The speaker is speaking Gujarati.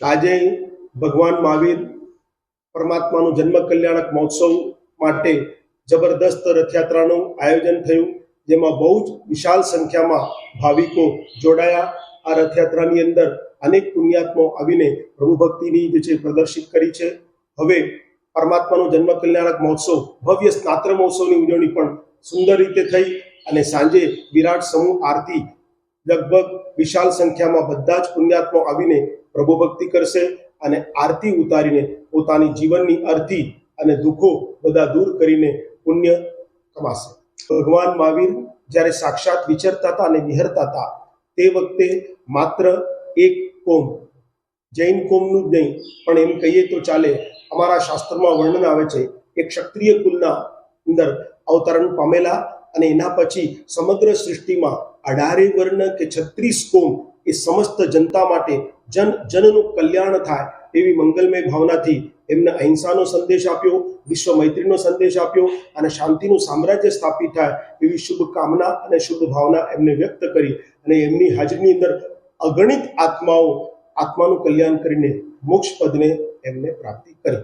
આજે ભગવાન મહાવીર પરમાત્માનું જન્મ કલ્યાણક મહોત્સવ માટે જબરદસ્ત રથયાત્રાનું આયોજન થયું, જેમાં બહુ જ વિશાળ સંખ્યામાં ભાવિકો જોડાયા. આ રથયાત્રાની અંદર અનેક પુણ્યાત્મો આવીને પ્રભુ ભક્તિની જે છે પ્રદર્શિત કરી છે. હવે પરમાત્માનું જન્મ કલ્યાણક મહોત્સવ, ભવ્ય સ્નાત્ર મહોત્સવની ઉજવણી પણ સુંદર રીતે થઈ અને સાંજે વિરાટ સમૂહ આરતી લગભગ વિશાળ સંખ્યામાં બધા જ પુણ્યાત્માઓ આવીને પ્રભુ ભક્તિ કરશે અને આરતી ઉતારીને પોતાની જીવનની અર્થી અને દુઃખો બધા દૂર કરીને પુણ્ય કમાશે. ભગવાન મહાવીર જ્યારે સાક્ષાત વિચરતા હતા અને વિહરતા હતા, તે વખતે માત્ર એક કોમ, જૈન કોમનું જ નહીં, પણ એમ કહીએ તો ચાલે, અમારા શાસ્ત્રમાં વર્ણન આવે છે કે ક્ષત્રિય કુલના અંદર અવતરણ પામેલા અને એના પછી સમગ્ર સૃષ્ટિમાં અઢારે વર્ણ કે છત્રીસ કોમ એ સમસ્ત જનતા માટે જન, જનનું કલ્યાણ થાય એવી મંગલમય ભાવનાથી એમને અહિંસાનો સંદેશ આપ્યો, વિશ્વ મૈત્રીનો સંદેશ આપ્યો અને શાંતિનું સામ્રાજ્ય સ્થાપિત થાય એવી શુભ કામના અને શુભ ભાવના એમને વ્યક્ત કરી અને એમની હાજરીની અંદર અગણિત આત્માઓ આત્માનું કલ્યાણ કરીને મોક્ષ પદને એમને પ્રાપ્તિ કરી.